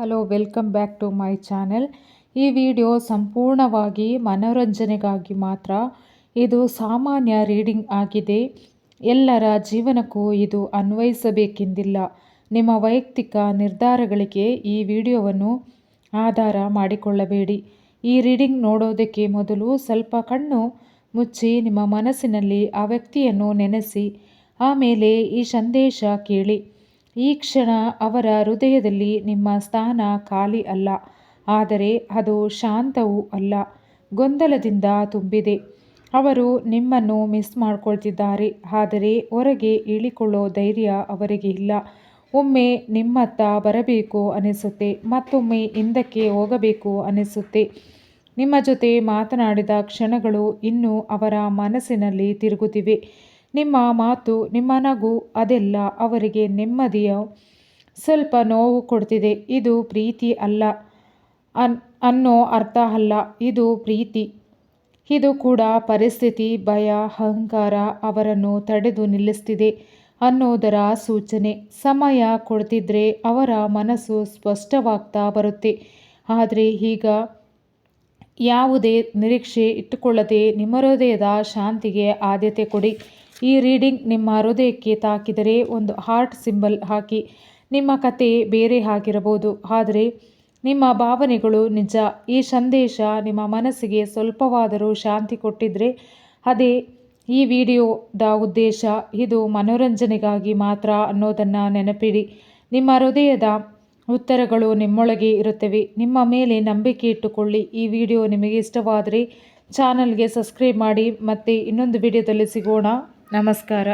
Hello welcome back to my channel ಈ video ಸಂಪೂರ್ಣವಾಗಿ ಮನೋರಂಜನೆಗಾಗಿ ಮಾತ್ರ ಇದು ಸಾಮಾನ್ಯ ರೀಡಿಂಗ್ ಆಗಿದೆ. ಎಲ್ಲರ ಜೀವನಕ್ಕೂ ಇದು ಅನ್ವಯಿಸಬೇಕೆಂದಿಲ್ಲ. ನಿಮ್ಮ ವೈಯಕ್ತಿಕ ನಿರ್ಧಾರಗಳಿಗೆ ಈ ವಿಡಿಯೋವನ್ನು ಆಧಾರ ಮಾಡಿಕೊಳ್ಳಬೇಡಿ. ಈ ರೀಡಿಂಗ್ ನೋಡೋದಕ್ಕೆ ಮೊದಲು ಸ್ವಲ್ಪ ಕಣ್ಣು ಮುಚ್ಚಿ ನಿಮ್ಮ ಮನಸ್ಸಿನಲ್ಲಿ ಆ ವ್ಯಕ್ತಿಯನ್ನು ನೆನೆಸಿ, ಆಮೇಲೆ ಈ ಸಂದೇಶ ಕೇಳಿ. ಈ ಕ್ಷಣ ಅವರ ಹೃದಯದಲ್ಲಿ ನಿಮ್ಮ ಸ್ಥಾನ ಖಾಲಿ ಅಲ್ಲ, ಆದರೆ ಅದು ಶಾಂತವೂ ಅಲ್ಲ, ಗೊಂದಲದಿಂದ ತುಂಬಿದೆ. ಅವರು ನಿಮ್ಮನ್ನು ಮಿಸ್ ಮಾಡ್ಕೊಳ್ತಿದ್ದಾರೆ, ಆದರೆ ಹೊರಗೆ ಇಳಿಕೊಳ್ಳೋ ಧೈರ್ಯ ಅವರಿಗೆ ಇಲ್ಲ. ಒಮ್ಮೆ ನಿಮ್ಮತ್ತ ಬರಬೇಕು ಅನಿಸುತ್ತೆ, ಮತ್ತೊಮ್ಮೆ ಹಿಂದಕ್ಕೆ ಹೋಗಬೇಕು ಅನಿಸುತ್ತೆ. ನಿಮ್ಮ ಜೊತೆ ಮಾತನಾಡಿದ ಕ್ಷಣಗಳು ಇನ್ನೂ ಅವರ ಮನಸ್ಸಿನಲ್ಲಿ ತಿರುಗುತ್ತಿವೆ. ನಿಮ್ಮ ಮಾತು, ನಿಮ್ಮ ನಗು ಅದೆಲ್ಲ ಅವರಿಗೆ ನೆಮ್ಮದಿಯ ಸ್ವಲ್ಪ ನೋವು ಕೊಡ್ತಿದೆ. ಇದು ಪ್ರೀತಿ ಅಲ್ಲ ಅನ್, ಅನ್ನೋ ಅರ್ಥ ಅಲ್ಲ. ಇದು ಪ್ರೀತಿ. ಇದು ಕೂಡ ಪರಿಸ್ಥಿತಿ, ಭಯ, ಅಹಂಕಾರ ಅವರನ್ನು ತಡೆದು ನಿಲ್ಲಿಸ್ತಿದೆ ಅನ್ನೋದರ ಸೂಚನೆ. ಸಮಯ ಕೊಡ್ತಿದ್ರೆ ಅವರ ಮನಸ್ಸು ಸ್ಪಷ್ಟವಾಗ್ತಾ ಬರುತ್ತೆ. ಆದರೆ ಈಗ ಯಾವುದೇ ನಿರೀಕ್ಷೆ ಇಟ್ಟುಕೊಳ್ಳದೆ ನಿಮ್ಮ ಹೃದಯದ ಶಾಂತಿಗೆ ಆದ್ಯತೆ ಕೊಡಿ. ಈ ರೀಡಿಂಗ್ ನಿಮ್ಮ ಹೃದಯಕ್ಕೆ ತಾಕಿದರೆ ಒಂದು ಹಾರ್ಟ್ ಸಿಂಬಲ್ ಹಾಕಿ ನಿಮ್ಮ ಕತೆ ಬೇರೆ ಆಗಿರಬಹುದು. ಆದರೆ ನಿಮ್ಮ ಭಾವನೆಗಳು ನಿಜ. ಈ ಸಂದೇಶ ನಿಮ್ಮ ಮನಸ್ಸಿಗೆ ಸ್ವಲ್ಪವಾದರೂ ಶಾಂತಿ ಕೊಟ್ಟಿದ್ರೆ ಅದೇ ಈ ವಿಡಿಯೋದ ಉದ್ದೇಶ. ಇದು ಮನೋರಂಜನೆಗಾಗಿ ಮಾತ್ರ ಅನ್ನೋದನ್ನು ನೆನಪಿಡಿ. ನಿಮ್ಮ ಹೃದಯದ ಉತ್ತರಗಳು ನಿಮ್ಮೊಳಗೆ ಇರುತ್ತವೆ. ನಿಮ್ಮ ಮೇಲೆ ನಂಬಿಕೆ ಇಟ್ಟುಕೊಳ್ಳಿ. ಈ ವಿಡಿಯೋ ನಿಮಗೆ ಇಷ್ಟವಾದರೆ ಚಾನಲ್ಗೆ ಸಬ್ಸ್ಕ್ರೈಬ್ ಮಾಡಿ ಮತ್ತೆ ಇನ್ನೊಂದು ವಿಡಿಯೋದಲ್ಲಿ ಸಿಗೋಣ. ನಮಸ್ಕಾರ.